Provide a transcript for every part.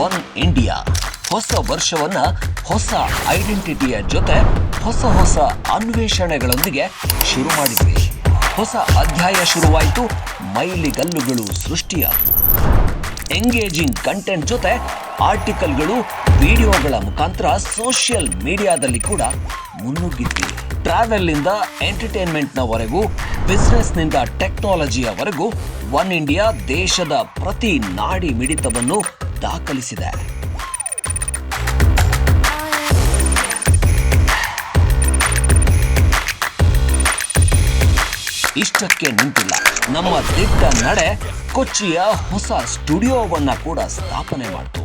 One India. ಹೊಸ ವರ್ಷವನ್ನ, ಹೊಸ ಐಡೆಂಟಿಟಿಯ ಜೊತೆ ಹೊಸ ಹೊಸ ಅನ್ವೇಷಣೆಗಳೊಂದಿಗೆ ಶುರು ಮಾಡಿದ್ವಿ. ಹೊಸ ಅಧ್ಯಾಯ ಶುರುವಾಯಿತು, ಮೈಲಿಗಲ್ಲುಗಳು ಸೃಷ್ಟಿಯಾದವು ಎಂಗೇಜಿಂಗ್ ಕಂಟೆಂಟ್ ಜೊತೆ ಆರ್ಟಿಕಲ್ಗಳು, ವಿಡಿಯೋಗಳ ಮುಖಾಂತರ ಸೋಷಿಯಲ್ ಮೀಡಿಯಾದಲ್ಲಿ ಕೂಡ ಮುನ್ನುಗ್ಗಿದ್ವಿ. ಟ್ರಾವೆಲ್ ಎಂಟರ್ಟೈನ್ಮೆಂಟ್ನವರೆಗೂ, ಬಿಸ್ನೆಸ್ನಿಂದ ಟೆಕ್ನಾಲಜಿಯವರೆಗೂ, ಒನ್ ಇಂಡಿಯಾ ದೇಶದ ಪ್ರತಿ ನಾಡಿ ಮಿಡಿತವನ್ನು ದಾಖಲಿಸಿದೆ. ಇಷ್ಟಕ್ಕೆ ನಿಂತಿಲ್ಲ. ನಮ್ಮ ದಿಟ್ಟ ನಡೆ ಕೊಚ್ಚಿಯ ಹೊಸ ಸ್ಟುಡಿಯೋವನ್ನ ಕೂಡ ಸ್ಥಾಪನೆ ಮಾಡಿತು.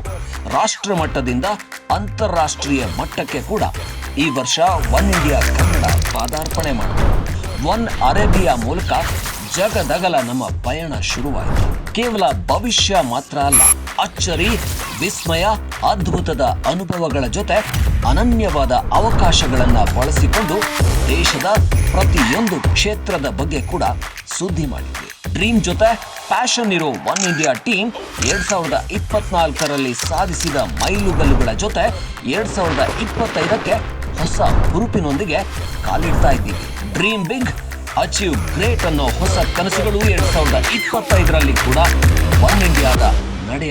ರಾಷ್ಟ್ರ ಮಟ್ಟದಿಂದ ಅಂತಾರಾಷ್ಟ್ರೀಯ ಮಟ್ಟಕ್ಕೆ ಕೂಡ ಈ ವರ್ಷ ಒನ್ ಇಂಡಿಯಾ ಕನ್ನಡ ಪಾದಾರ್ಪಣೆ ಮಾಡಿತು. ಒನ್ ಅರೇಬಿಯಾ ಮೂಲಕ ಜಗದಗಲ ನಮ್ಮ ಪಯಣ ಶುರುವಾಯಿತು. ಕೇವಲ ಭವಿಷ್ಯ ಮಾತ್ರ ಅಲ್ಲ ಅಚ್ಚರಿ, ವಿಸ್ಮಯ, ಅದ್ಭುತದ ಅನುಭವಗಳ ಜೊತೆ ಅನನ್ಯವಾದ ಅವಕಾಶಗಳನ್ನು ಬಳಸಿಕೊಂಡು ದೇಶದ ಪ್ರತಿಯೊಂದು ಕ್ಷೇತ್ರದ ಬಗ್ಗೆ ಕೂಡ ಸುದ್ದಿ ಮಾಡಿದ್ವಿ. ಡ್ರೀಮ್ ಜೊತೆ ಫ್ಯಾಷನ್ ಇರೋ ಒನ್ ಇಂಡಿಯಾ ಟೀಮ್ ಎರಡ್ ಸಾವಿರದ ಇಪ್ಪತ್ನಾಲ್ಕರಲ್ಲಿ ಸಾಧಿಸಿದ ಮೈಲುಗಲ್ಲುಗಳ ಜೊತೆ ಎರಡ್ ಸಾವಿರದ ಇಪ್ಪತ್ತೈದಕ್ಕೆ ಹೊಸ ಹುರುಪಿನೊಂದಿಗೆ ಕಾಲಿಡ್ತಾ ಇದ್ದೀವಿ. ಡ್ರೀಮ್ ಬಿಗ್, ಅಚೀವ್ ಗ್ರೇಟ್ ಅನ್ನೋ ಹೊಸ ಕನಸುಗಳು ಎರಡ್ ಸಾವಿರದ ಇಪ್ಪತ್ತೈದರಲ್ಲಿ ಕೂಡ ಒನ್ ಇಂಡಿಯಾದ ನಡೆ